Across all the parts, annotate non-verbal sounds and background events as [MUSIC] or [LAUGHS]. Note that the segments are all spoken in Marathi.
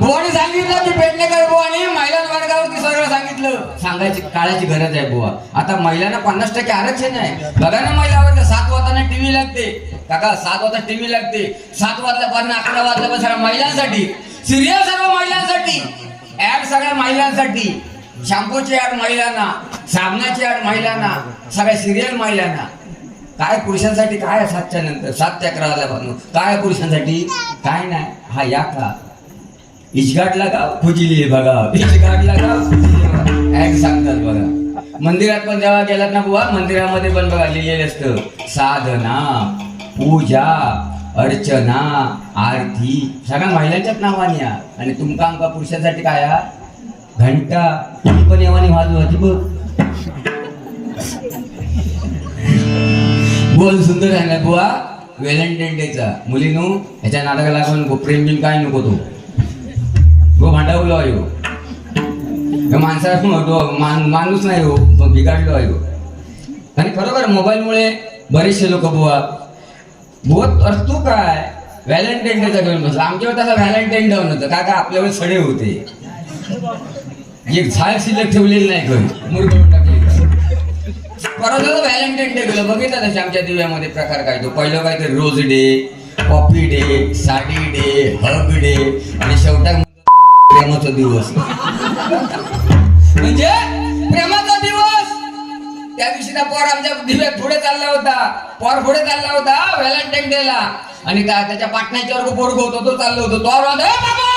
बुवाने सांगितलं की पेडणेकर बुवाने महिला वर्गावरती सगळं सांगितलं. सांगायची काळाची गरज आहे बुवा. आता महिलांना पन्नास टक्के आरक्षण आहे. बघा ना महिला वर्ग सात वाजताना टीव्ही लागते. काका सात वाजता टीव्ही लागते. सात वाजल्यापासून अकरा वाजल्यापासून सगळ्या महिलांसाठी. सिरियल सर्व महिलांसाठी. ऍड सगळ्या महिलांसाठी. शॅम्पूची ऍड महिलांना साबणाची ऍड महिलांना सगळ्या सिरियल महिलांना. काय पुरुषांसाठी काय सातच्या नंतर? सात ते अकरा वाजल्यापासून. काय पुरुषांसाठी? काय नाही. हा या का इचघाटला का फुजिली बघा. इचघाटला का ऍड सांगतात बघा. मंदिरात पण जेव्हा गेलात ना बुवा मंदिरामध्ये पण बघा लिहिलेलं असतं. साधना पूजा अर्चना आरती. सगळ्या महिलांच्याच नावाने या. आणि तुमका आमका पुरुषांसाठी काय घंटा. तुम्ही पण येवानी वाजू होती बघ. बोल सुंदर आहे ना बुवा. व्हॅलेंटाईन डेचा मुलीनो ह्याच्या नाटकाला लागून प्रेम बिम काय नको तू. हो भांडा उलो आहे हो. ह्यो माणसा माणूस नाही हो तो बिघडलो आहे हो. आणि खरोखर मोबाईलमुळे बरेचसे लोक बुवा बुवा अरे तू काय? व्हॅलेंटाईन डेचा घेऊन बसला आमच्यावर तसा व्हॅलेंटाईन डे नव्हतं का का आपल्यावर सडे होते. एक झाड शिल्लक ठेवलेली नाही घरी मुरगळून टाकली परत व्हॅलेंटाईन डे गेलं बघितलं तसे आमच्या दिव्यामध्ये प्रकार काय तो? पहिलं काय ते rose day coffee day sari day hug day आणि शेवटा प्रेमाचा दिवस. म्हणजे प्रेमाचा दिवस. त्या दिवशी त्या पोर आमच्या दिव्यात पुढे चालला होता. पोर पुढे चालला होता व्हॅलेंटाईन डे ला. आणि त्या त्याच्या पाटण्याच्या वर्ग पोरग होतो तो चाललो होतो. तो बाबा!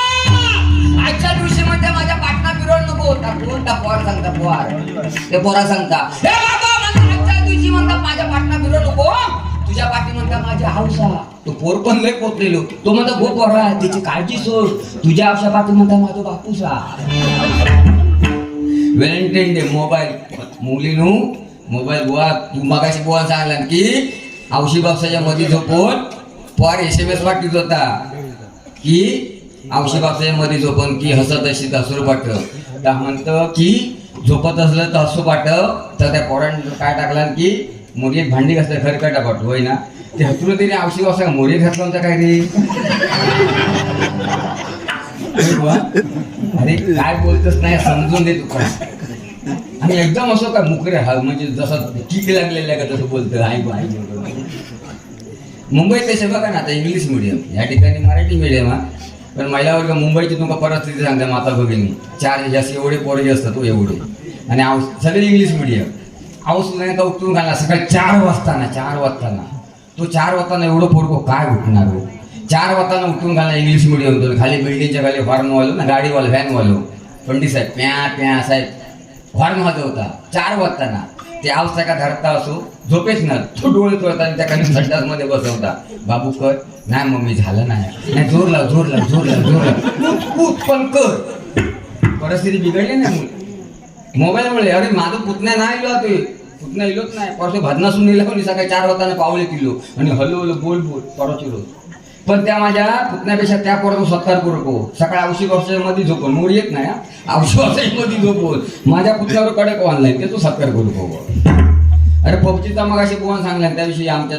आजच्या दिवशी म्हणजे माझ्या पाटणा फिरवून नको होता. कोणता पोर सांगता पोर? ते पोरा सांगता हे बाबा म्हणता आजच्या दिवशी म्हणता माझ्या पाटणा फिरवू नको. तुझ्या पाठी म्हणता माझ्या हौसा तो पोर पण लय पोचलेलो. तो म्हणता गो पोरा त्याची काळजी सोड. तुझ्या हौसा पाठी म्हणता माझा बापूसा. व्हॅलेंटाईन डे मोबाईल मुलीनु मोबाईल बुवा तू मगाशी बुवा सांगला की औशी बापसाच्या मध्ये झोपून पोर एस एम एस पाठवत होता. की औशी बापसाच्या मध्ये झोपून की हसत अशी हसूर पाठव. त्या म्हणतं की झोपत असलं तर हसू पाठव. तर त्या पोरांनी काय टाकला की मुली भांडी घासलं खरकटा पाठव होय ना? ते हसुर तिने औषध बापसा मोरी घातला होता काय रे? अरे काय बोलतच नाही समजून दे तू आणि एकदम असं का मुकरे हा म्हणजे जसं किक लागलेलं का तसं बोलतं आई आई मुंबईत तसे बघा ना आता इंग्लिश मिडियम या ठिकाणी मराठी मिडियम हा. पण महिला वर्ग मुंबईची तुमका परिस्थिती सांगते माता भगिनी. चार जास्त एवढे पोरगे असतात तो एवढे. आणि सगळे इंग्लिश मिडियम आऊस नाही का उठून घाला सकाळी चार वाजताना चार वाजताना. तो चार वाजताना एवढं पोरगो काय उठणार हो? चार वाजताना उठून घाला इंग्लिश मिडियम तो खाली बिल्डिंगच्या खाली हॉर्न वालो ना गाडीवाला व्हॅन वालो. पंडित साहेब प्या प्या साहेब. हॉर्न वाजवता चार वाजताना. ते आवसा का धरता असो झोपेच ना. तो डोळे चोळता आणि त्या खाली संडास बसवता. बाबू कर. नाही मम्मी झालं नाही. नाही जोर लाव जोर लाव जोर लाव जोर लाव. पण कर. परिस्थिती बिघडली नाही मोबाईलमुळे. अरे माझं पुतण्या नाही इलो ते? पुतण्या इलोच नाही. परत भदनासून नेलं कोणी सकाळी चार वाजताना पावले किलो आणि हलो हलो बोल बोल परत रोज पण त्या माझ्या पुतण्यापेक्षा त्या पोरातून सत्कार करू नको. सकाळी औषध वर्षामध्ये झोपून. मूड येत नाही हा. औषधी वर्षामध्ये झोपून. माझ्या पुतण्यावर कडक ऑनलाईन ते तू सत्कार करू नको. अरे पबजीचा मग अशी कोण सांगला त्याविषयी आमच्या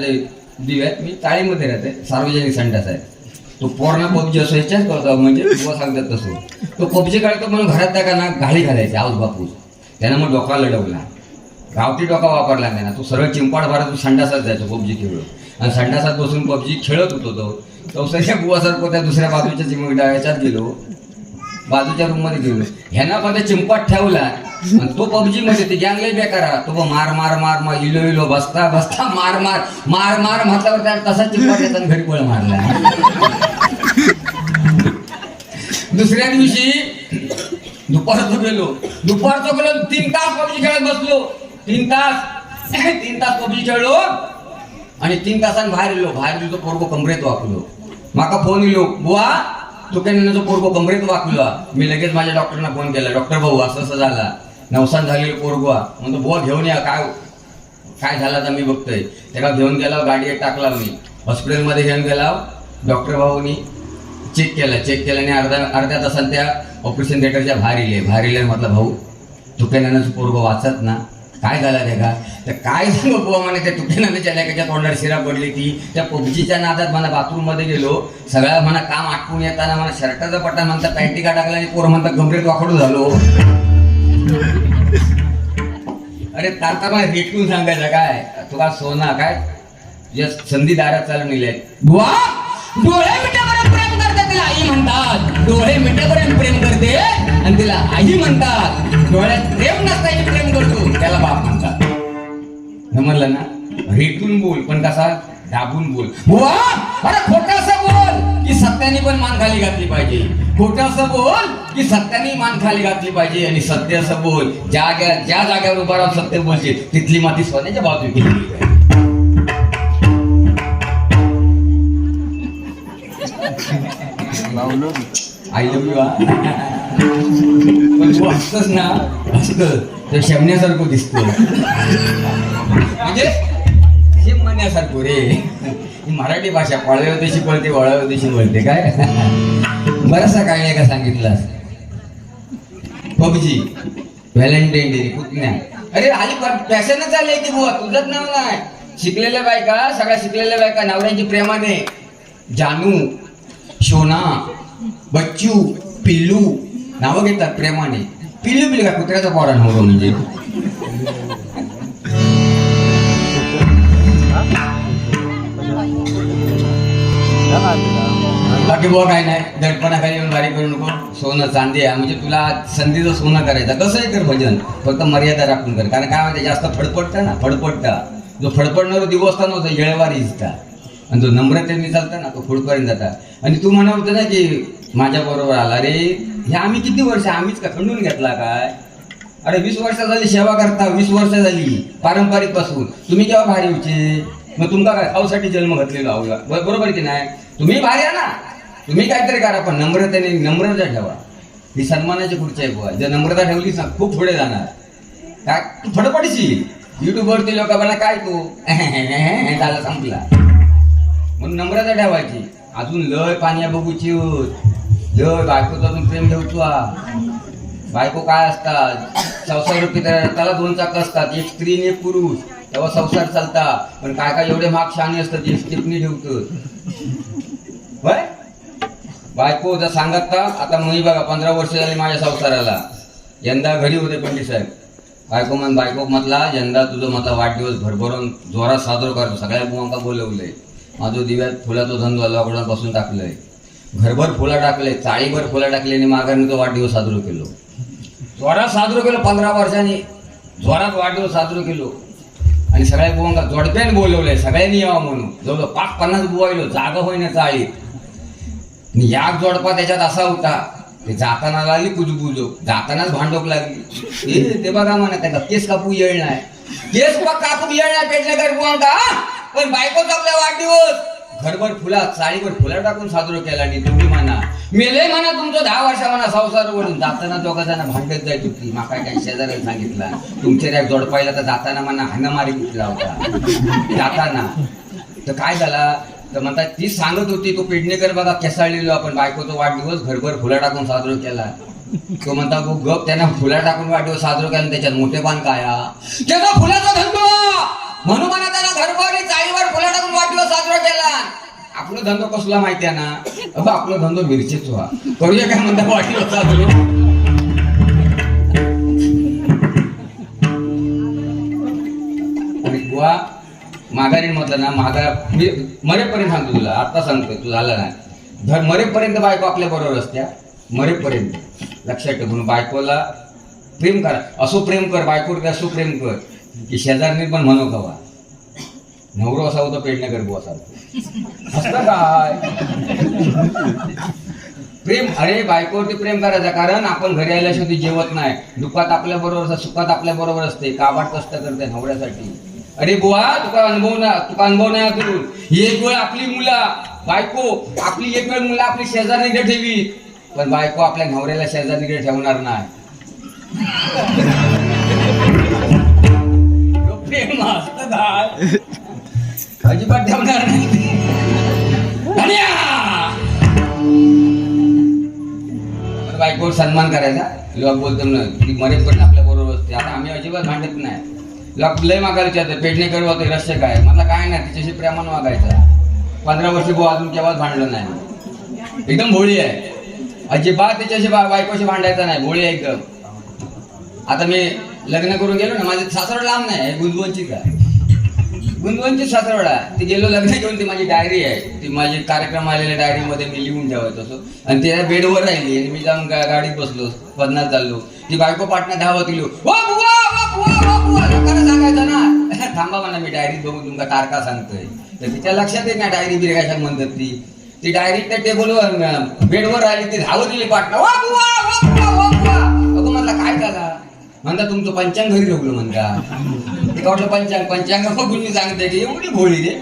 दिव्यात मी चाळीमध्ये राहते सार्वजनिक संडास आहे. तो पोरणा पबजी असो ह्याच्याच करतो. म्हणजे तुला सांगतात तसं. तो पबजी काढतो म्हणून घरात त्या का ना घाली घालायची आऊस बापूस. त्यानं मग डोका लढवला. गावठी डोका वापरला नाही ना तो सरळ चिंपाड भरत संडासात जायचो पबजी खेळून. आणि संडासात बसून पबजी खेळत होतो तो. चौसाच्या बुवासारखं त्या दुसऱ्या बाजूच्या चिमडा याच्यात गेलो. बाजूच्या रूममध्ये गेलो. ह्यांना पण त्या चिंपाट ठेवला. आणि तो पबजी मध्ये ते गँगले लय तो मार मार मार मार इलो इलो बसता बसता मार मार मार मार म्हटल्यावर त्या तसा चिंपाट येतात आणि घरी पळ मारला. दुसऱ्या दिवशी दुपार गेलो दुपारचं झोपलो तीन तास पबजी खेळत बसलो. तीन तास [LAUGHS] तीन तास पबजी खेळलो. आणि तीन तासांनी बाहेर येलो बाहेर गेलो पोरगो कमरेत वाकलो. माका फोन येलो बुवा तू काय तो पोरगो कमरेत वाकलो? मी लगेच माझ्या डॉक्टरना फोन केला. डॉक्टर भाऊ असं असं झाला. नवसान झालेलं पोरगो. म्हणतो बुवा घेऊन या. काय काय झालं तर मी बघतोय. त्याला घेऊन गेला गाडीत टाकला मी. हॉस्पिटलमध्ये घेऊन गेला. डॉक्टर भाऊनी चेक केला. चेक केल्याने अर्धा अर्ध्या तासात त्या ऑपरेशन थिएटरच्या बाहेर इले बाहेर इले म्हटलं भाऊ तुकेनाचं पोरगं वाचत ना. काय झालं ते का? तर काय सांगू बुवा म्हणे त्या तुटल्या नदीच्या लेकाच्या तोंडात शिरा पडली ती त्या पबजीच्या नादात मला बाथरूममध्ये गेलो. सगळ्या म्हणा काम आटपून येताना मला शर्टाचा पट्टा म्हणता पॅन्टी का टाकला आणि पोरं म्हणतात गंभीर वाकडू झालो. अरे तारता मला रेटून सांगायचं काय? तुला सोना काय? या संधी दारात चालून गेले. बुवा डोळे तिला आई म्हणतात डोळे मिटेपर्यंत प्रेम करते आणि तिला आई म्हणतात डोळ्यात प्रेम नसताही प्रेम करतो त्याला बाप म्हणतात. समजलं ना रेटून बोल पण कसा? दाबून बोल. बुवा अरे खोटं बोल की सत्याने पण मान खाली घातली पाहिजे. खोटं बोल की सत्याने मान खाली घातली पाहिजे आणि सत्याचं बोल. ज्या ज्या जागेवर उभा राहून सत्य बोलते तिथली माती सोन्याच्या बाजू केली आय लव्ह यू असतच ना. असत तर शेमण्यासारखं दिसतो. म्हणजे शेम म्हणण्यासारखं रे मराठी भाषा पळव्या तशी पळते वळव्या तशी बोलते काय? बराचसा काय नाही का सांगितलं पबजी व्हॅलेंटाईन डे पुतण्या. अरे आली फॅशनच आली की बुवा. तुझंच नाव नाही. शिकलेल्या बायका सगळ्या शिकलेल्या बायका नवऱ्यांची प्रेमाने. जानू शोना बच्चू पिल्लू नावं घेतात प्रेमाने. पिल्लू पिल्लू काय कुत्र्याचा पोरा नवरा म्हणजे? बाकी बुवा काय नाही दडपणाखाली येऊन बारीक करू नको. सोनं चांदी आहे. म्हणजे तुला संधीचं सोनं करायचं. कसंही कर भजन. फक्त मर्यादा राखून कर. कारण काय म्हणते जास्त फडफडतं ना फडफडता. जो फडफडणारा दिवस असता नव्हता येळवारी दिसता आणि जो नम्रतेने चालता ना तो फुडपर्यंत जाता. आणि तू म्हणत होतं ना की माझ्या बरोबर आला रे. हे आम्ही किती वर्ष आम्हीच का? खंडून घेतला काय? अरे वीस वर्ष झाली सेवा करता वीस वर्ष झाली पारंपरिकपासून. तुम्ही केव्हा भारी होते मग तुमका काय खाऊसाठी जन्म घातलेलो आहोत बरोबर की नाही? तुम्ही भारी आहे ना. तुम्ही काहीतरी करा पण नम्रतेने नम्रता ठेवा. ही सन्मानाची पुढच्या एक बुवा. जर नम्रता ठेवलीस ना खूप पुढे जाणार. काय? तू फडफडशील युट्यूबवरती लोक काय तू? [LAUGHS] झाला संपला. म्हणून नम्रता ठेवायची. अजून लय पाण्या बघूची लय बायकोचं अजून प्रेम ठेवतो बायको काय असतात? संसार रूपी त्याला दोन चाक असतात. एक स्त्री आणि एक पुरुष. तेव्हा संसार चालता. पण काय काय एवढे माग शाणे असतात एक स्टिपनी ठेवतो बायको जर सांगत का आता मी बघा पंधरा वर्ष झाली माझ्या संसाराला. यंदा घरी होते पंडित साहेब. बायको म्हण बायको म्हटला यंदा तुझं म्हटला वाढदिवस भरभरून जोरात साजरा करतो. सगळ्या बुवांका बोलवलंय. माझो दिव्यात फुलाचा धंदो लॉकडाऊनपासून टाकलंय. घरभर फुलं टाकले चाळीभर फुलं टाकली आणि माघारने तो वाढदिवस साजरो केलो. जोरात साजरो केलो पंधरा वर्षांनी. जोरात वाढदिवस साजरो केलो. आणि सगळ्या बुवांना जोडप्याने बोलवलंय सगळ्यांनी यावं म्हणून. जवळ पाच पन्नास बुवायलो जागा होईना चाळीत. आणि याक जोडपा त्याच्यात असा होता ते जाताना लागली कुजबुजो जातानाच भांडोक लागली. ते बघा म्हणा त्याचा केस कापू येळ नाही. केस कापू येळ नाही पेटले कर बुवांका पण बायकोच आपला वाढदिवस. घरभर फुला चाळीवर फुला टाकून साजरा केला आणि तुम्ही म्हणा. मेले म्हणा तुमचं दहा वर्षा म्हणा संसारवरून. जाताना दोघा जण भांडत जाय तुटली. माका काही शेजाऱ्याला सांगितलं. तुमच्या त्या जोडपायला तर जाताना म्हणा हाणामारी कुठला होता. जाताना. तर काय झाला? तर म्हणतात ती सांगत होती तो पेडणेकर बघा केसाळलेलो आपण. बायकोचा वाढदिवस घरभर फुला टाकून साजरा केला. तो म्हणता गप त्यांना फुला टाकून वाढदिवस साजरा केला त्याच्यात त्याच्यात मोठेपण काय. हा? त्याचा फुलाचा धंदा! म्हणून म्हणा त्याला घरभर चाळीवर फुला टाकून वाढदिवस साजरा केला. आपला धंदो कसला माहिती आहे ना? अगं आपला धंदो मिरचीच व्हा. करूया काय म्हणता वाढदिवस साजरा? बुवा माघारी म्हटलं ना माघार मी मरेपर्यंत सांगतो तुला आता सांगतोय तू झाला नाही. धर मरेपर्यंत बायको आपल्या बरोबर असत्या. मरेपर्यंत. लक्षात ठेव म्हणून बायकोला प्रेम करा असो प्रेम कर बायकोवर असो प्रेम कर. की शेजारनी पण म्हणू कवा. नवरो असा होता पेडणेकर बुवा असा असतं काय प्रेम अरे बायकोवरती प्रेम करायचं कारण आपण घरी आल्याशिवाय ती जेवत नाही. दुःखात आपल्या बरोबर असतं सुखात आपल्या बरोबर असते. काबाड कष्ट करते नवऱ्यासाठी. अरे बुवा तुका अनुभव ना तुका अनुभव नाही अजून. एक वेळ आपली मुला बायको आपली एक वेळ मुलं आपली शेजारी ठेवी. पण बायको आपल्या नवऱ्याला शेजारी ठेवणार नाही. अजिबात ठेवणार नाही। बायकोवर सन्मान करायचा? लोक बोलतो ना की मरेपर्यंत आपल्या बरोबर असते. आता आम्ही अजिबात भांडत नाही. लोक लय मागायचे आता करू होते रस्य काय? मला काय नाही तिच्याशी प्रेमान मागायचं. पंधरा वर्ष भाऊ अजून केव्हाच भांडलं नाही? एकदम भोळी आहे. अजिबात तिच्याशी बा बायकोशी भांडायचा नाही. भोळी आहे एकदम. आता मी लग्न करून गेलो ना माझे सासरवड लांब नाही आहे गुंजवंचीच आहे. गुंतवणची सासरवाडा ती गेलो लग्न घेऊन ती माझी डायरी आहे. ती माझी कार्यक्रम आलेल्या डायरीमध्ये मी लिहून ठेवायचो असो. आणि ती त्या बेडवर राहिली आणि मी जाऊन गाडीत बसलो पदनात चाललो. ती बायको पाटणा धावत गेलो. सांगायचं ना. [LAUGHS] थांबा म्हणा मी डायरी बघून तुमका तारखा सांगतोय. तर तिच्या लक्षात येत ना डायरी बिरी कशा म्हणतात ती? ती डायरी त्या टेबलवर बेडवर राहिली ती धावत गेली पाटणा. वा बुवा अगं काय झाला? म्हणता तुमचं पंचांग घरी ठेवलं म्हणता. ते वाटलं पंचांग पंचांग बघून मी सांगते की एवढी भोळी रे.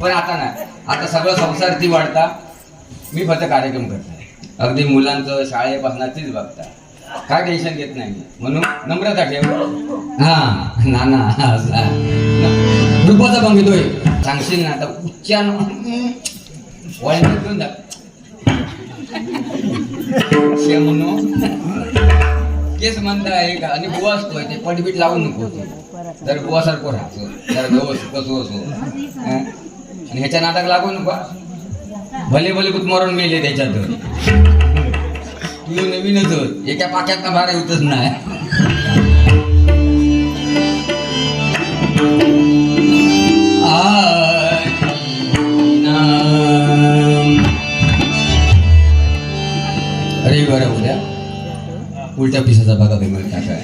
पण आता नाही. आता सगळं संसार ती वाढता. मी फक्त कार्यक्रम करते अगदी मुलांचं शाळेपासून तीच बघता. काय टेन्शन घेत नाही म्हणून नम्रता ठेव. हा नाना हा, रुपाचा पण घेतोय सांगशील ना आता उच्चान वळण घेऊन जा. म्हणून केस म्हणता एक आणि गोवा असतोय ते पटबीट लावून नको तर गोवा सारखं राहतो जर व्यवस्थित कसो असो. आणि ह्याच्या नाटक लागू नको भले भले कुठ मरून मेले त्याच्यात. तू नवीनच होत. एका पाक्यात भारा येतच नाही. आ उलट्या पिसाचा बघा पेमेंट टाकाय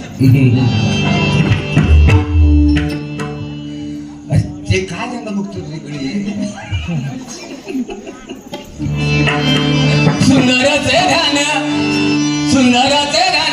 ते काय त्यांना बघतो तिकडे सुंदरचे गाणं सुंदरचे गाणं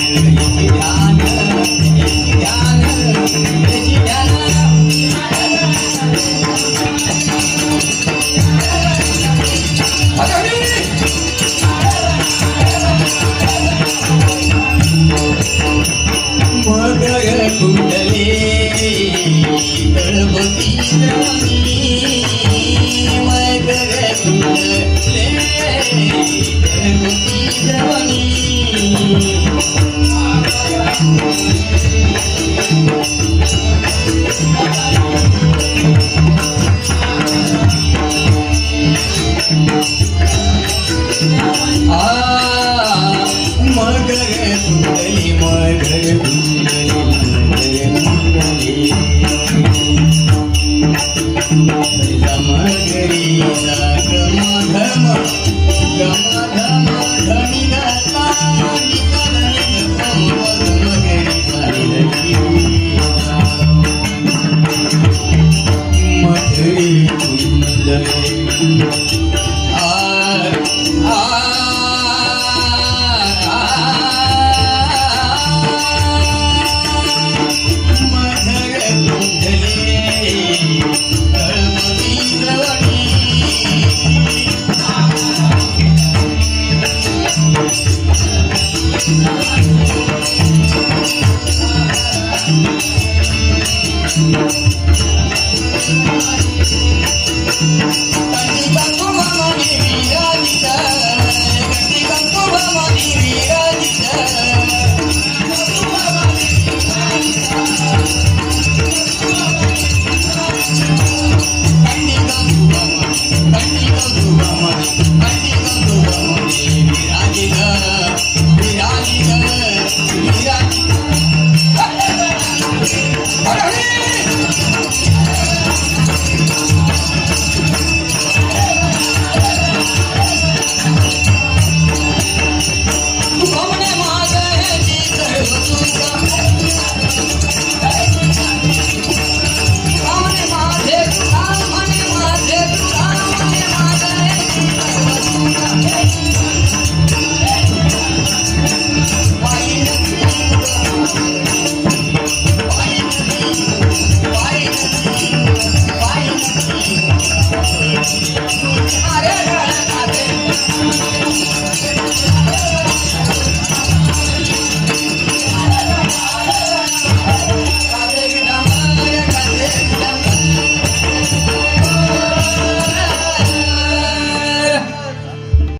Yeah. Gracias.